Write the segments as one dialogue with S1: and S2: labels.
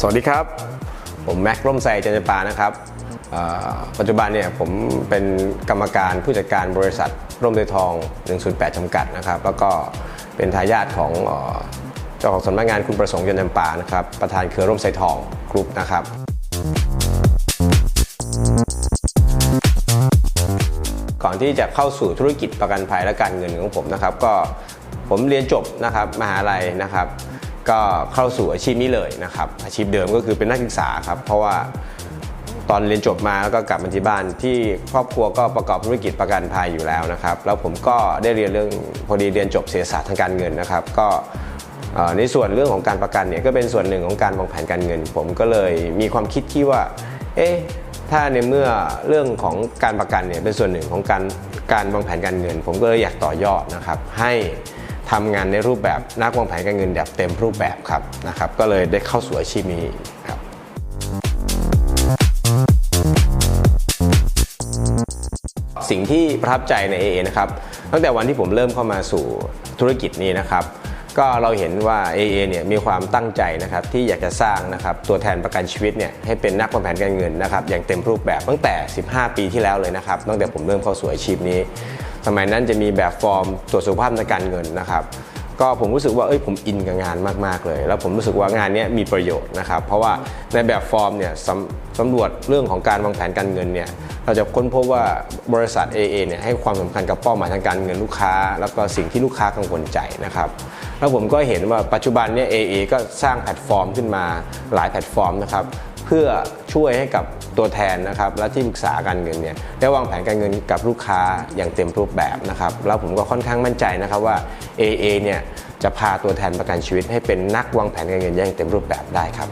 S1: สวัสดีครับ ผมแม็กร่มไซจันจปานะครับปัจจุบันเนี่ยผมเป็นกรรมการผู้จัดการบริษัทร่มไทยทอง 108 จำกัดนะครับ แล้วก็เป็นทายาทของเจ้าของสำนักงานคุณประสงค์จันจปานะครับ ประธานเครือร่มไทรทองกรุ๊ปนะครับก่อนที่จะเข้าสู่ธุรกิจประกันภัยและการเงินของผมนะครับ ก็ผมเรียนจบนะครับมหาลัยนะครับ ก็เข้าสู่อาชีพนี้เลยนะครับอาชีพเดิมก็คือเป็นนักศึกษาครับเพราะว่าตอนเรียนจบมาแล้วก็กลับมาที่บ้านที่ครอบครัวก็ประกอบธุรกิจประกันภัยอยู่แล้วนะครับ แล้วผมก็ได้เรียนเรื่องพอดีเรียนจบเศรษฐศาสตร์ทางการเงินนะครับ ก็ในส่วนเรื่องของการประกันเนี่ยก็เป็นส่วนหนึ่งของการวางแผนการเงิน ผมก็เลยมีความคิดที่ว่า เอ๊ะถ้าในเมื่อเรื่องของการประกันเนี่ยเป็นส่วนหนึ่งของการการวางแผนการเงิน ผมก็เลยอยากต่อยอดนะครับให้ ทำงานในรูปแบบนักวางแผนการเงินแบบเต็มรูปแบบครับนะครับก็เลยได้เข้าสู่อาชีพนี้ครับสิ่งที่ประทับใจใน AA นะครับตั้งแต่วันที่ผมเริ่มเข้ามาสู่ธุรกิจนี้นะครับ ก็เราเห็นว่า AA เนี่ยมีความตั้งใจนะครับที่อยากจะสร้างนะครับตัวแทนประกันชีวิตเนี่ยให้เป็นนักวางแผนการเงินนะครับอย่างเต็มรูปแบบตั้งแต่ 15 ปีที่แล้วเลยนะครับตั้งแต่ผมเริ่มเข้าสู่อาชีพนี้ สมัยนั้นจะมีแบบฟอร์มตรวจสุขภาพทางการเงินนะครับ ก็ผมรู้สึกว่าเอ้ยผมอินกับงานมากๆเลย แล้วผมรู้สึกว่างานนี้มีประโยชน์นะครับ เพราะว่าในแบบฟอร์มเนี่ยสำสำรวจเรื่องของการวางแผนการเงินเนี่ยเราจะค้นพบว่าบริษัท AA เนี่ยให้ความสำคัญกับเป้าหมายทางการเงินลูกค้า แล้วก็สิ่งที่ลูกค้ากังวลใจนะครับแล้วผมก็เห็นว่าปัจจุบันเนี่ย AA ก็สร้างแพลตฟอร์มขึ้นมาหลายแพลตฟอร์มนะครับเพื่อช่วยให้กับ ตัวแทนนะครับและที่ปรึกษาการเงินเนี่ยได้วางแผนการเงินกับลูกค้าอย่างเต็มรูปแบบนะครับแล้วผมก็ค่อนข้างมั่นใจนะครับว่า AA เนี่ยจะพาตัวแทนประกันชีวิต ให้เป็นนักวางแผนการเงินอย่างเต็มรูปแบบได้ครับ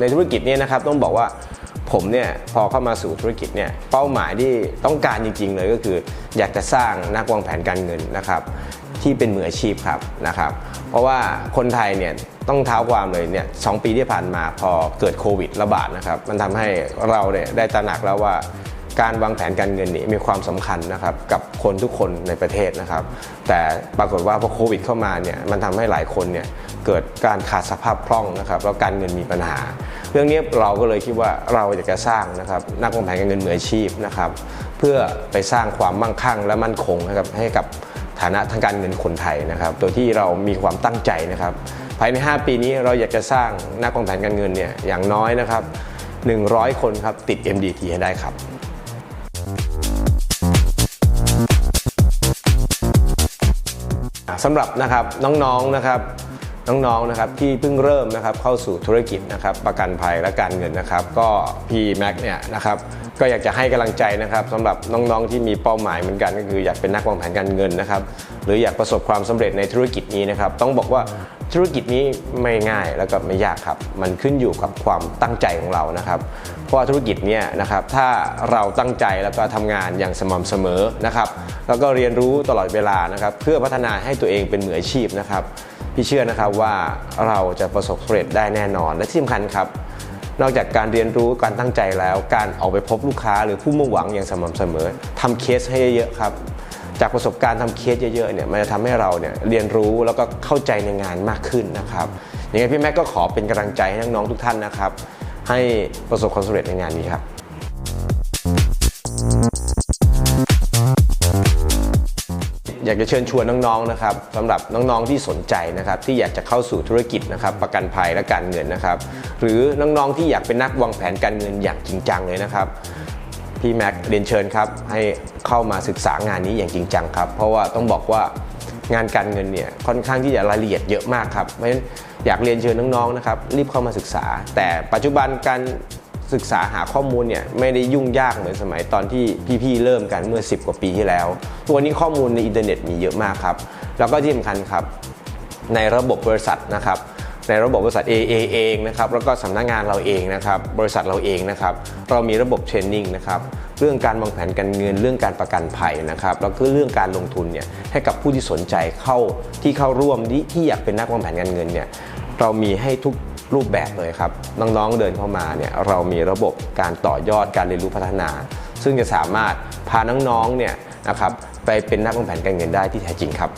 S1: ในธุรกิจเนี้นะครับต้องบอกว่า ผมเนี่ยพอเข้ามาสู่ธุรกิจเนี่ยเป้าหมายที่ต้องการจริง ๆ เลยก็คือ อยากจะสร้างนักวางแผนการเงินนะครับที่เป็นมืออาชีพครับนะครับ เพราะว่าคนไทยเนี่ยต้องเท้าความเลยเนี่ยสองปีที่ผ่านมาพอเกิดโควิดระบาดนะครับมันทำให้เราเนี่ยได้ตระหนักแล้วว่า การวางแผนการเงินนี่มีความสำคัญนะครับกับคนทุกคนในประเทศนะครับ แต่ปรากฏว่าพอโควิดเข้ามาเนี่ยมันทำให้หลายคนเนี่ยเกิดการขาดสภาพคล่องนะครับแล้วการเงินมีปัญหา เรื่องนี้เราก็เลยคิดว่าเราอยากจะสร้างนะครับนักวางแผนการเงินมืออาชีพนะครับเพื่อไปสร้างความมั่งคั่งและมั่นคงนะครับให้กับฐานะทางการเงินคนไทยนะครับโดยที่เรามีความตั้งใจนะครับ ภายใน 5 ปีนี้เราอยากจะสร้างนักวางแผนการเงินเนี่ยอย่างน้อยนะครับ100 คนครับติด MDT ให้ได้ครับ สำหรับนะครับน้องๆนะครับ น้องๆนะครับที่เพิ่งเริ่มนะครับเข้าสู่ธุรกิจนะครับประกันภัยและการเงินนะครับ ก็พี่แม็กเนี่ยนะครับก็อยากจะให้กำลังใจนะครับสำหรับน้องๆที่มีเป้าหมายเหมือนกันก็คืออยากเป็นนักวางแผนการเงินนะครับหรืออยากประสบความสำเร็จในธุรกิจนี้นะครับต้องบอกว่าธุรกิจนี้ไม่ง่ายแล้วก็ไม่ยากครับ มันขึ้นอยู่กับความตั้งใจของเรานะครับ เพราะธุรกิจเนี้นะครับถ้าเราตั้งใจแล้วก็ทำงานอย่างสม่ำเสมอนะครับ แล้วก็เรียนรู้ตลอดเวลานะครับ เพื่อพัฒนาให้ตัวเองเป็นมืออาชีพนะครับ พี่เชื่อนะครับว่าเราจะประสบความสำเร็จได้แน่นอน และที่สำคัญครับ นอกจากการเรียนรู้การตั้งใจแล้ว การออกไปพบลูกค้าหรือผู้มุ่งหวังอย่างสม่ำเสมอทำเคสให้เยอะๆครับจากประสบการณ์ทำเคสเยอะๆเนี่ยมันจะทำให้เราเนี่ยเรียนรู้แล้วก็เข้าใจในงานมากขึ้นนะครับยังไงพี่แม็กก็ขอเป็นกำลังใจให้น้องๆทุกท่านนะครับ ให้ประสบความสำเร็จในงานนี้ครับ อยากจะเชิญชวนน้องๆนะครับสำหรับน้องๆที่สนใจนะครับที่อยากจะเข้าสู่ธุรกิจนะครับประกันภัยและการเงินนะครับ หรือน้องๆที่อยากเป็นนักวางแผนการเงินอย่างจริงจังเลยนะครับพี่แม็กเรียนเชิญครับให้เข้ามาศึกษางานนี้อย่างจริงจังครับ เพราะว่าต้องบอกว่างานการเงินเนี่ยค่อนข้างที่จะรายละเอียดเยอะมากครับเพราะฉะนั้นอยากเรียนเชิญน้องๆนะครับรีบเข้ามาศึกษา แต่ปัจจุบันการ ศึกษาหาข้อมูลเนี่ยไม่ได้ยุ่งยากเหมือนสมัยตอนที่พี่ๆเริ่มกันเมื่อ 10 กว่าปีที่แล้ว ตัวนี้ข้อมูลในอินเทอร์เน็ตมีเยอะมากครับ แล้วก็ที่สำคัญครับ ในระบบบริษัทนะครับในระบบบริษัท AA เองนะครับแล้วก็สำนักงานเราเองนะครับบริษัทเราเองนะครับเรามีระบบเทรนนิ่งนะครับเรื่องการวางแผนการเงินเรื่องการประกันภัยนะครับแล้วก็เรื่องการลงทุนเนี่ยให้กับผู้ที่สนใจเข้าที่เข้าร่วมที่อยากเป็นนักวางแผนการเงินเนี่ยเรามีให้ทุก รูปแบบเลยครับ น้องๆเดินเข้ามาเนี่ยเรามีระบบการต่อยอดการเรียนรู้พัฒนา ซึ่งจะสามารถพาน้องๆเนี่ยนะครับไปเป็นนักวางแผนการเงินได้ที่แท้จริงครับ